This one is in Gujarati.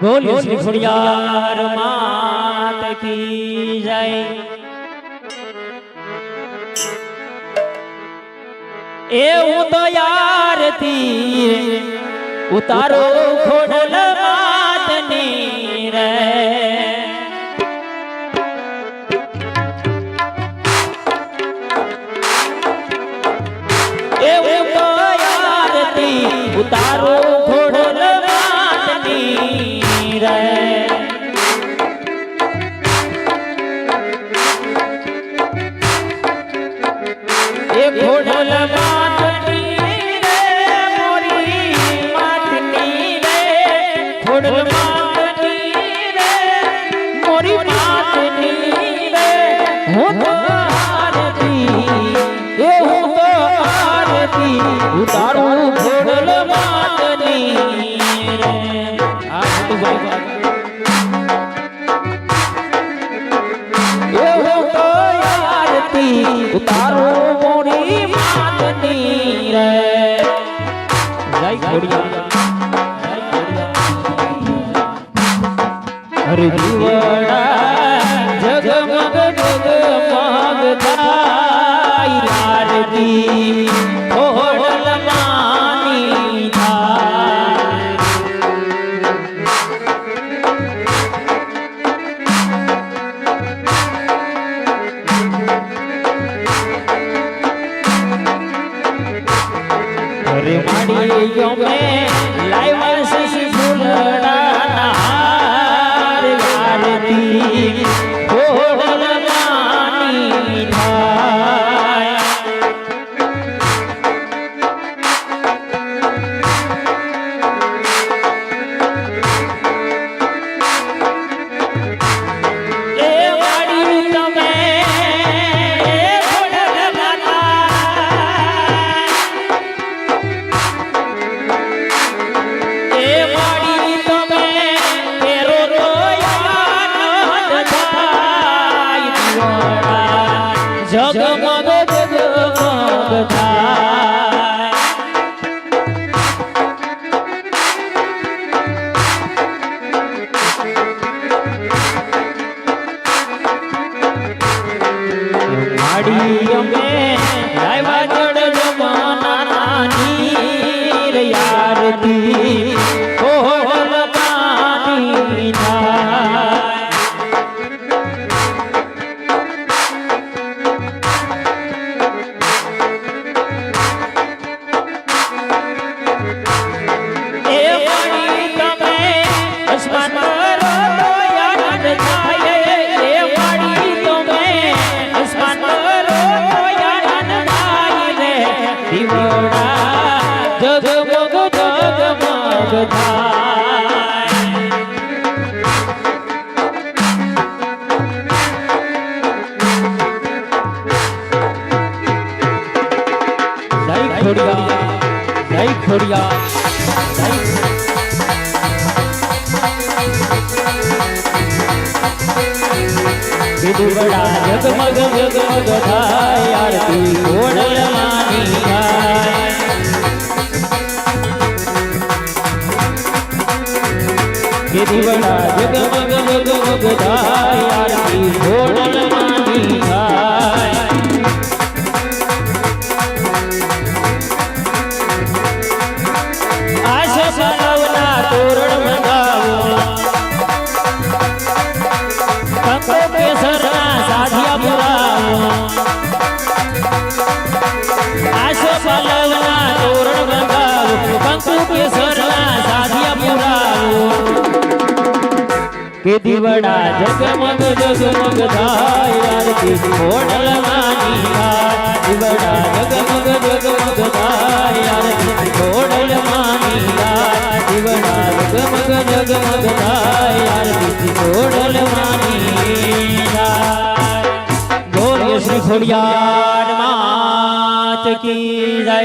બોલ્યો શ્રી ખોડિયાર માત કી જય. એ હું તો યારથી ઉતારો ખોડલ માતની રે. એ હું તો યારથી ઉતારો ખોડલ મોટું ભાઈ એવો તો આરતી ઉતારો મોરી માતની રે જય ખોડિયા હરે દીવડા જગમગ જગમગ થાય આરતી માડીઓ જગમગ જગમગ. થાય જગમગ થાય જય ખોડિયા જગમગ જગમગ થાય આરતી ઘોડલ માની गिरी बड़ा जग मग जग मग दाय आरती तोरण मंगावो कंको केसरना साधिया पुरावो साधिया કે દીવડા જગમગ જગમગ થાય આરતી ખોડલ માની થાય દીવડા જગમગ જગમગ થાય આરતી ખોડલ માની થાય દીવડા જગમગ જગમગ થાય આરતી ખોડલ માની થાય બોલીએ શ્રી ખોડિયાર માત કી જય